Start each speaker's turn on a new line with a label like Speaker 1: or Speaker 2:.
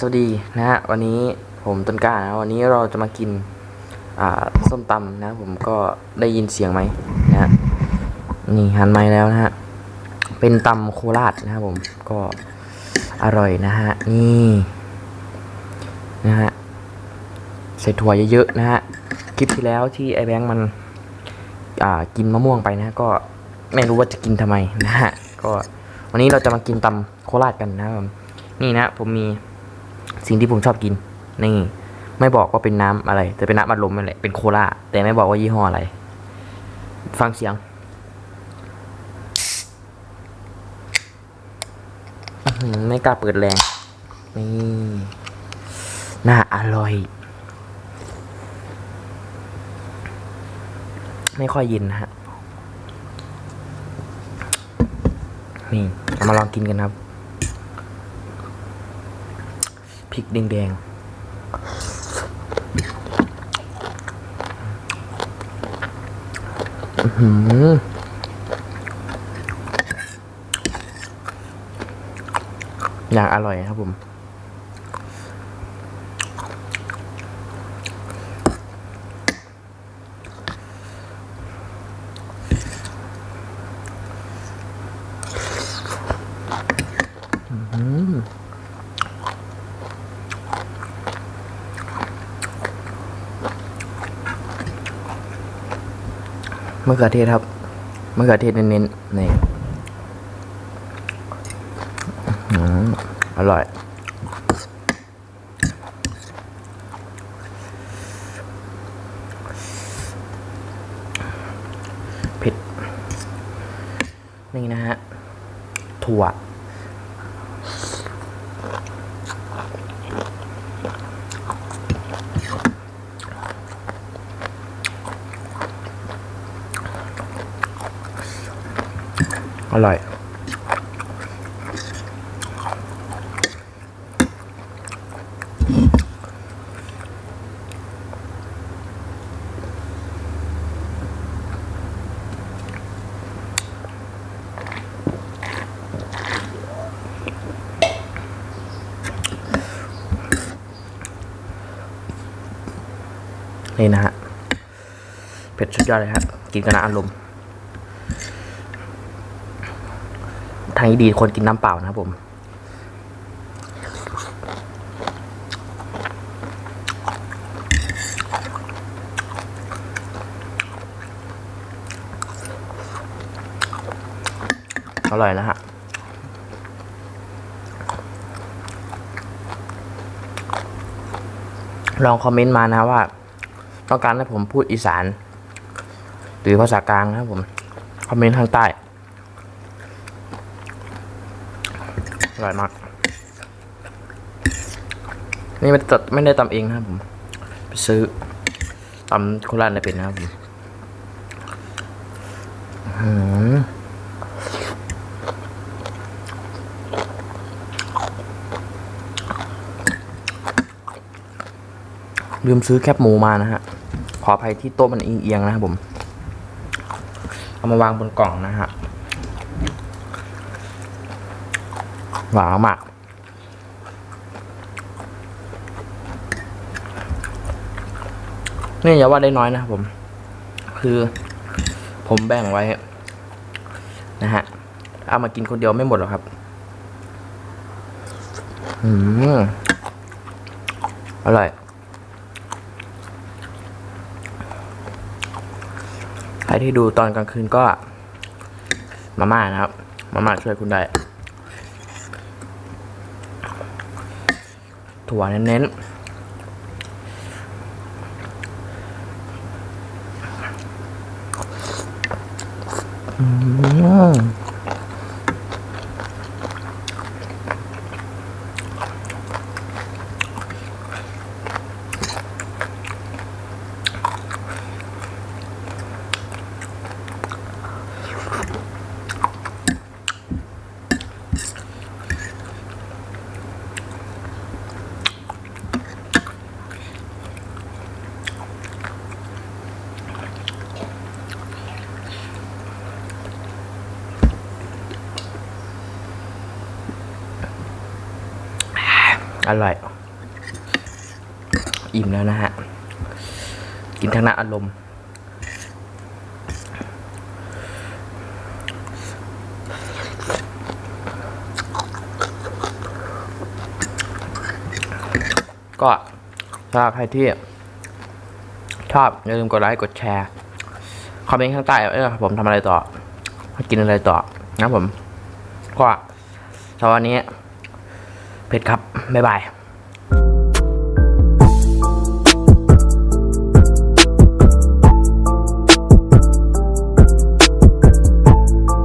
Speaker 1: สวัสดีนะฮะวันนี้ผมต้นกล้านะวันนี้เราจะมากินอ่าส้มตำนะผมก็ได้ยินเสียงไหมนะฮะนี่หันไม้แล้วนะฮะเป็นตำโคราชนะครับผมก็อร่อยนะฮะนี่นะฮะใส่ถั่วเยอะๆนะฮะคลิปที่แล้วที่ไอแบงค์มันอ่ากินมะม่วงไปนะก็ไม่รู้ว่าจะกินทำไมนะฮะก็วันนี้เราจะมากินตำโคราชกันนะครับผมนี่นะผมมี สิ่งที่ผมชอบกิน นี่ ไม่บอกว่าเป็นน้ำอะไร แต่เป็นน้ำอัดลมนั่นแหละเป็นโคลาแต่ไม่บอกว่ายี่ห้ออะไร ฟังเสียงไม่กล้าเปิดแรงนี่น่าอร่อย ไม่ค่อยเย็นนะฮะนี่มาลองกินกันครับ พ ริกแดงๆอื้อหืออย่างอร่อยครับผม มะเขือเทศครับมะเขือเทศเน้นๆนี่อร่อย เผ็ด นี่นะฮะ ถั่ว อร่อย นี่นะฮะ เผ็ดสุดยอดเลยครับ กินกันนะอารมณ์างนี้ดีคนกินน้ำเปล่านะครับผมอร่อยนะฮะลองคอมเมนต์มานะว่า ต้องการให้ผมพูดอีสาน หรือภาษากลางนะครับผม คอมเมนต์ข้างใต้ อร่อยมาก นี่ไม่ได้ตัดไม่ได้ตำเองนะครับผมไปซื้อตำโคราชในเป็นนะครับผมลืมซื้อแคบหมูมานะฮะ ขออภัยที่โต๊ะมันเอียงๆนะครับผม เอามาวางบนกล่องนะฮะ หวานมากนี่อย่าว่าได้น้อยนะผม คือผมแบ่งไว้ นะฮะ เอามากินคนเดียวไม่หมดหรอกครับ อืมอร่อยใครที่ดูตอนกลางคืนก็ มาม่านะครับ มาม่าช่วยคุณได้ ถั่วเน้นๆอืม อร่อย อิ่มแล้วนะฮะ กินทั้งหน้าอารมณ์ ก็ถ้าใครที่ชอบอย่าลืมกดไลค์กดแชร์ คอมเมนต์ข้างใต้เออผมทำอะไรต่อกินอะไรต่อนะผม ก็สำหรับวันนี้ เพชรครับ บ๊ายบาย